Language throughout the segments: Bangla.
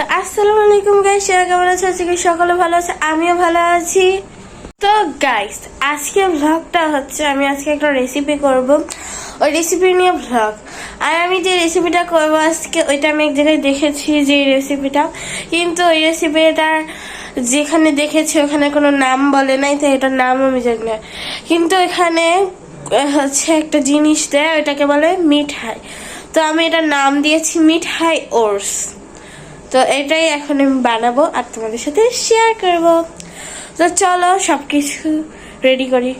তো আসসালামু আলাইকুম গাইস কেমন আছো? আজকে সকলে ভালো আছে, আমিও ভালো আছি। তো গাইস আজকে ভ্লগটা হচ্ছে, আমি আজকে একটা রেসিপি করব। ওই রেসিপি নিয়ে ভ্লগ আর আমি যে রেসিপিটা করব আজকে, ওইটা আমি এক জায়গায় দেখেছি যে রেসিপিটা কিন্তু ওই রেসিপিটার যেখানে দেখেছি, ওখানে কোনো নাম বলে নাই তো এটার নাম আমি জানি না। কিন্তু এখানে হচ্ছে একটা জিনিস দেয়, ওইটাকে বলে মিঠাই। তো আমি এটার নাম দিয়েছি মিঠাই ওরস তো এটাই এখন আমি বানাবো আর তোমাদের সাথে শেয়ার করব। তো চলো সব কিছু রেডি করি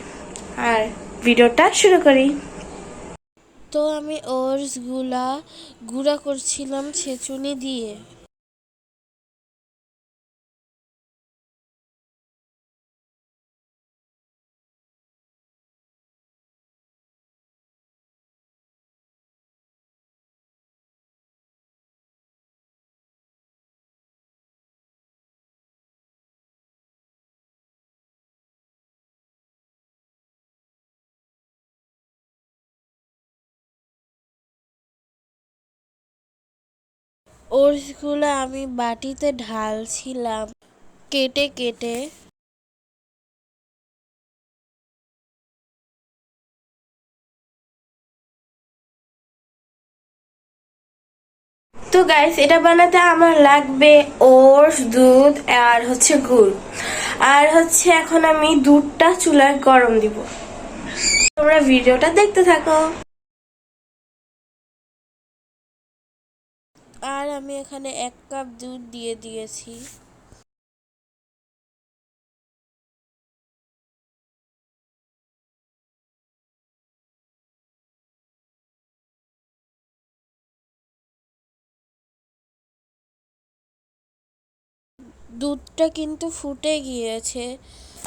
আর ভিডিওটা শুরু করি। তো আমি ওটসগুলা গুঁড়া করছিলাম ছেঁচুনি দিয়ে। ওটসগুলো আমি বাটিতে ঢালছিলাম। কেটে কেটে। তো গাইস এটা বানাতে আমার লাগবে ওটস দুধ আর হচ্ছে গুড়। আর হচ্ছে এখন আমি দুধটা চুলায় গরম দিব। তোমরা ভিডিওটা দেখতে থাকো। আমি এখানে এক কাপ দুধ দিয়ে দিয়েছি। দুধটা কিন্তু ফুটে গিয়েছে।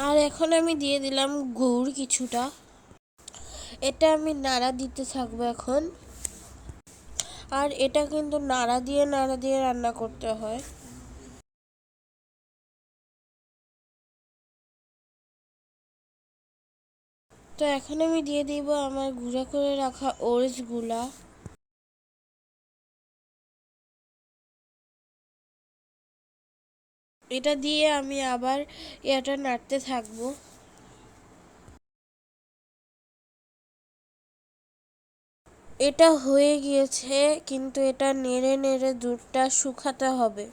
আর এখন আমি দিয়ে দিলাম গুড় কিছুটা। এটা আমি নাড়া দিতে থাকব এখন। আর এটা কিন্তু নাড়া দিয়ে নাড়া দিয়ে রান্না করতে হয়। তো এখন আমি দিয়ে দিব আমার গুঁড়া করে রাখা ওটসগুলা। এটা দিয়ে আমি আবার এটা নাড়তে থাকব। এটা হয়ে গিয়েছে কিন্তু এটা নেড়ে নেড়ে দুধটা শুকাতে হবে।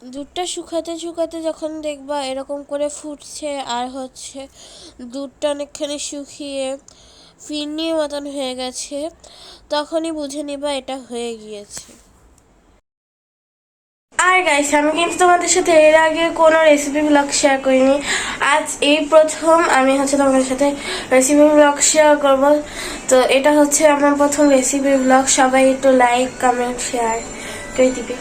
দুধটা শুকাতে শুকাতে যখন দেখবা এরকম করে ফুটছে আর হচ্ছে দুধটা অনেকখানি শুকিয়ে ফিরনির মতন হয়ে গেছে, তখনই বুঝে নিবা এটা হয়ে গিয়েছে। আর গাইস আমি কিন্তু তোমাদের সাথে এর আগে কোনো রেসিপি ব্লগ শেয়ার করিনি। আজ এই প্রথম আমি হচ্ছে তোমাদের সাথে রেসিপি ব্লগ শেয়ার করব। তো এটা হচ্ছে আমার প্রথম রেসিপি ব্লগ সবাই একটু লাইক কমেন্ট শেয়ার করে দিবে।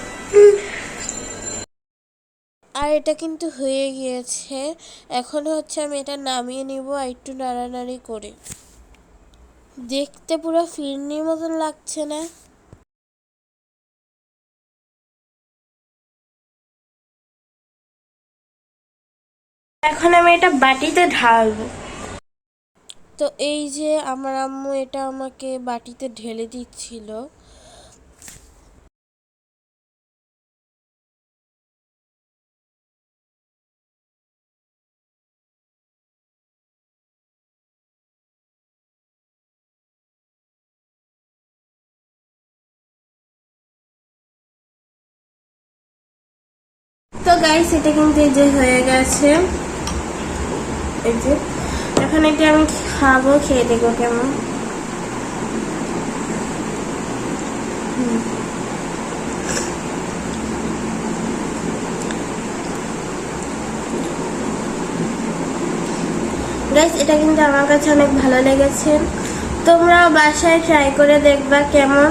আর এটা কিন্তু হয়ে গিয়েছে। এখন হচ্ছে আমি এটা নামিয়ে নিব একটু নাড়ানাড়ি করে। দেখতে পুরো ফিরনির মতন লাগছে না। এখন আমি এটা বাটিতে ঢালবো। তো এই যে আমার আম্মু এটা আমাকে বাটিতে ঢেলে দিচ্ছিল। তো গাইস এটা কিন্তু এই যে হয়ে গেছে। এই যে, এখন এটা আমি খাব, খেয়ে দেখব কেমন। এটা কিন্তু আমার কাছে অনেক ভালো লেগেছে। তোমরা বাসায় ট্রাই করে দেখবা কেমন।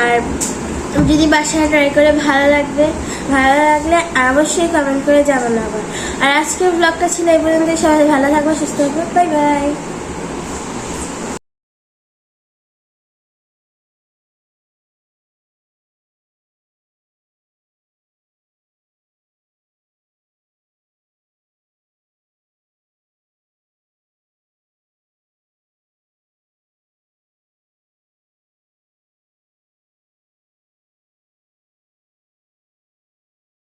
আর যদি বাসায় ট্রাই করে ভালো লাগবে, ভালো লাগলে অবশ্যই কমেন্ট করে জানানো আবার আর আজকের ব্লগটা ছিল এই পর্যন্ত সবাই ভালো থাকবে সুস্থ থাকবে বাই বাই